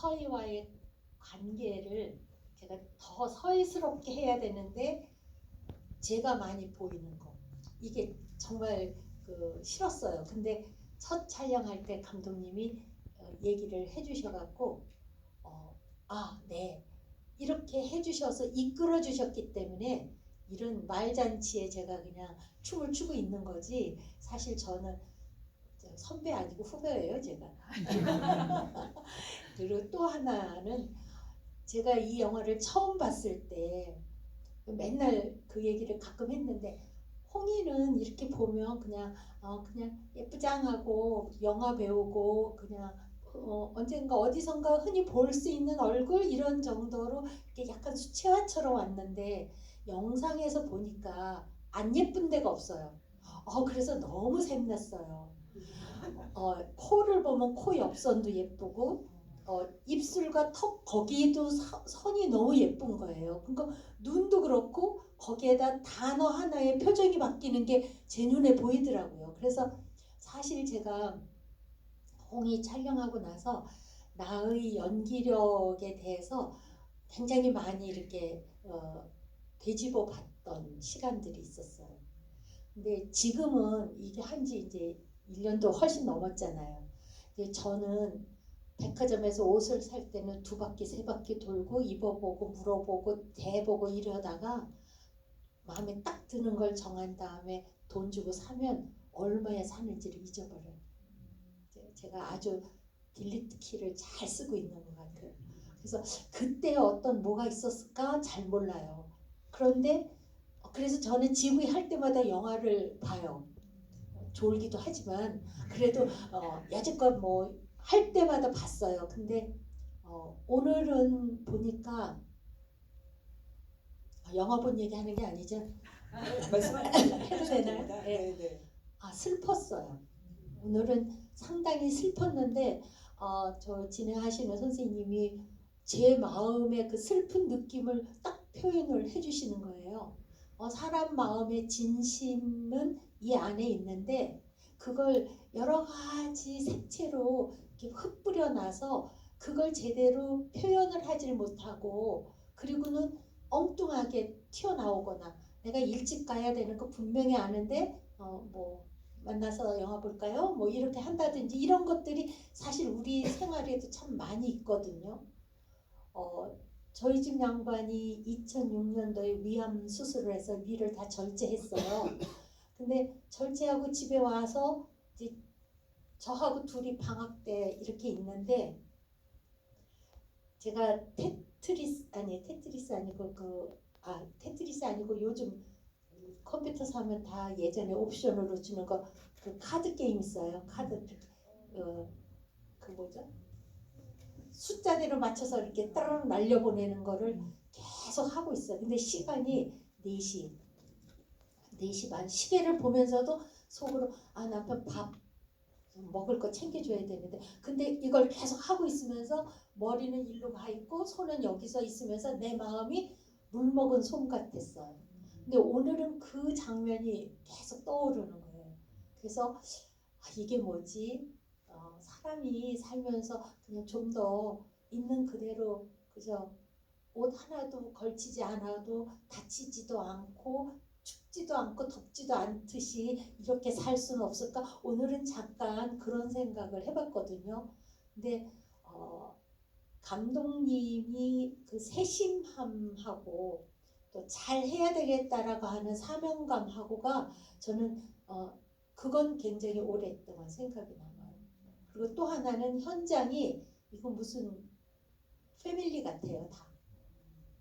서희와의 관계를 제가 더 서희스럽게 해야 되는데 제가 많이 보이는 거. 이게 정말 그 싫었어요. 근데 첫 촬영할 때 감독님이 어, 얘기를 해주셔갖고 어, 아, 네. 이렇게 해주셔서 이끌어 주셨기 때문에 이런 말잔치에 제가 그냥 춤을 추고 있는 거지. 사실 저는 저 선배 아니고 후배예요 제가 그리고 또 하나는 제가 이 영화를 처음 봤을 때 맨날 그 얘기를 가끔 했는데 홍이는 이렇게 보면 그냥 어 그냥 예쁘장하고 영화 배우고 그냥 어 언젠가 어디선가 흔히 볼 수 있는 얼굴 이런 정도로 이렇게 약간 수채화처럼 왔는데 영상에서 보니까 안 예쁜 데가 없어요. 어 그래서 너무 샘났어요. 어 코를 보면 코 옆선도 예쁘고 어, 입술과 턱 거기도 서- 선이 너무 예쁜 거예요. 그러니까 눈도 그렇고 거기에다 단어 하나에 표정이 바뀌는 게 제 눈에 보이더라고요. 그래서 사실 제가 홍이 촬영하고 나서 나의 연기력에 대해서 굉장히 많이 이렇게 어, 되짚어 봤던 시간들이 있었어요. 근데 지금은 이게 한지 이제 1년도 훨씬 넘었잖아요. 근데 저는 백화점에서 옷을 살 때는 두 바퀴 세 바퀴 돌고 입어보고 물어보고 대보고 이러다가 마음에 딱 드는 걸 정한 다음에 돈 주고 사면 얼마에 사는지를 잊어버려요. 이제 제가 아주 딜리트 키를 잘 쓰고 있는 것 같아요. 그래서 그때 어떤 뭐가 있었을까 잘 몰라요. 그런데 그래서 저는 GV 할 때마다 영화를 봐요. 졸기도 하지만 그래도 어, 여지껏 뭐 할 때마다 봤어요. 근데 어, 오늘은 보니까 아, 영화 본 얘기 하는 게 아니죠? 말씀하셔도 해도 되나요? 네. 네, 네. 아 슬펐어요. 오늘은 상당히 슬펐는데 어, 저 진행하시는 선생님이 제 마음의 그 슬픈 느낌을 딱 표현을 해주시는 거예요. 어, 사람 마음의 진심은 이 안에 있는데 그걸 여러 가지 색채로 흩뿌려 놔서 그걸 제대로 표현을 하질 못하고 그리고는 엉뚱하게 튀어나오거나 내가 일찍 가야 되는 거 분명히 아는데 어, 뭐 만나서 영화 볼까요? 뭐 이렇게 한다든지 이런 것들이 사실 우리 생활에도 참 많이 있거든요. 어, 저희 집 양반이 2006년도에 위암 수술을 해서 위를 다 절제했어요. 근데 절제하고 집에 와서 이제 저하고 둘이 방학 때 이렇게 있는데 제가 테트리스 아니 테트리스 아니고 그 아 테트리스 아니고 요즘 컴퓨터 사면 다 예전에 옵션으로 주는 거 그 카드 게임 있어요. 카드 어 그 뭐죠? 숫자대로 맞춰서 이렇게 따르릉 날려보내는 거를 계속 하고 있어요. 근데 시간이 4시 4시 반 시계를 보면서도 속으로 아 남편 밥 먹을 거 챙겨줘야 되는데 근데 이걸 계속 하고 있으면서 머리는 일로 가 있고 손은 여기서 있으면서 내 마음이 물 먹은 솜 같았어요. 근데 오늘은 그 장면이 계속 떠오르는 거예요. 그래서 아, 이게 뭐지? 어, 사람이 살면서 그냥 좀 더 있는 그대로 그저 옷 하나도 걸치지 않아도 다치지도 않고 춥지도 않고 덥지도 않듯이 이렇게 살 수는 없을까? 오늘은 잠깐 그런 생각을 해봤거든요. 근데 어, 감독님이 그 세심함하고 또 잘 해야 되겠다라고 하는 사명감하고가 저는 어, 그건 굉장히 오랫동안 생각이 남아요. 그리고 또 하나는 현장이 이거 무슨 패밀리 같아요 다.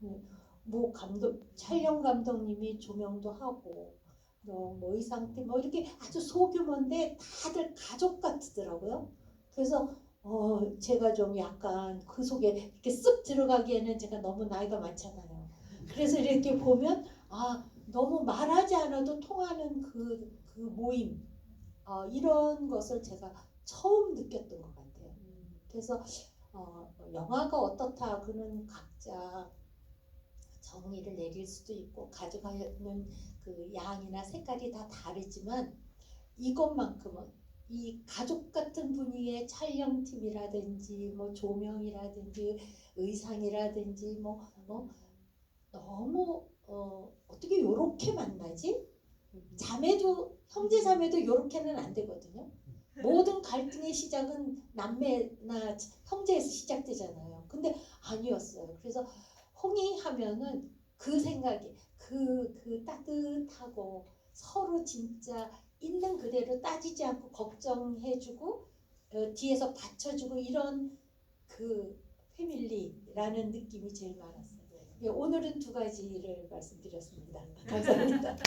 음, 뭐 감독 촬영 감독님이 조명도 하고 뭐, 뭐 의상팀 뭐 이렇게 아주 소규모인데 다들 가족 같더라고요. 그래서 어 제가 좀 약간 그 속에 이렇게 쓱 들어가기에는 제가 너무 나이가 많잖아요. 그래서 이렇게 보면 아 너무 말하지 않아도 통하는 그, 그 모임 어, 이런 것을 제가 처음 느꼈던 것 같아요. 그래서 어, 영화가 어떻다 그는 각자 정의를 내릴 수도 있고 가져가는 그 양이나 색깔이 다 다르지만 이것만큼은 이 가족 같은 분위기의 촬영팀이라든지 뭐 조명이라든지 의상이라든지 뭐, 뭐 너무 어, 어떻게 요렇게 만나지? 자매도 형제 자매도 요렇게는 안 되거든요. 모든 갈등의 시작은 남매나 형제에서 시작되잖아요. 근데 아니었어요. 그래서 홍이 하면은 그 생각이 그, 그 따뜻하고 서로 진짜 있는 그대로 따지지 않고 걱정해주고 어, 뒤에서 받쳐주고 이런 그 패밀리라는 느낌이 제일 많았어요. 예, 오늘은 두 가지를 말씀드렸습니다. 감사합니다. 음,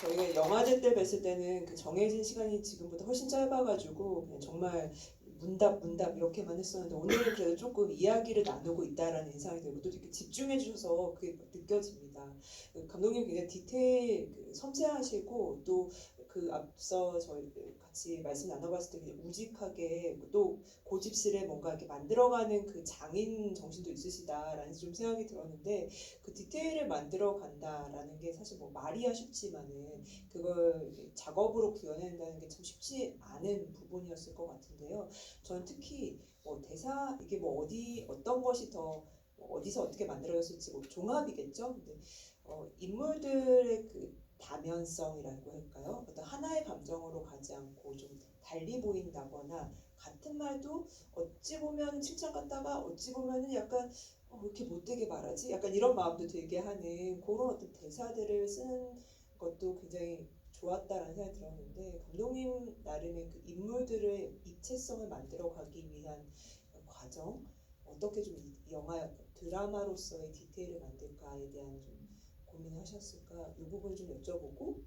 저희가 영화제 때 뵀을 때는 그 정해진 시간이 지금보다 훨씬 짧아가지고 그냥 정말 문답 문답 이렇게만 했었는데 오늘은 그래도 조금 이야기를 나누고 있다라는 인상이 들고 또 이렇게 집중해 주셔서 그게 느껴집니다. 그 감독님 굉장히 디테일 그 섬세하시고 또 그 앞서 저희 같이 말씀 나눠봤을 때 우직하게 또 고집스레 뭔가 이렇게 만들어가는 그 장인 정신도 있으시다라는 좀 생각이 들었는데 그 디테일을 만들어 간다라는 게 사실 뭐 말이야 쉽지만은 그걸 작업으로 구현한다는 게 참 쉽지 않은 부분이었을 것 같은데요. 저는 특히 뭐 대사 이게 뭐 어디 어떤 것이 더뭐 어디서 어떻게 만들어졌을지 뭐 종합이겠죠. 근데 어, 인물들의 그 다면성이라고 할까요? 어떤 하나의 감정으로 가지 않고 좀 달리 보인다거나 같은 말도 어찌 보면 칭찬 같다가 어찌 보면은 약간 어, 왜 이렇게 못되게 말하지? 약간 이런 마음도 들게 하는 그런 어떤 대사들을 쓰는 것도 굉장히 좋았다라는 생각이 들었는데 감독님 나름의 그 인물들의 입체성을 만들어가기 위한 과정 어떻게 좀이 영화 드라마로서의 디테일을 만들까에 대한 좀 고민하셨을까 이 부분 좀 여쭤보고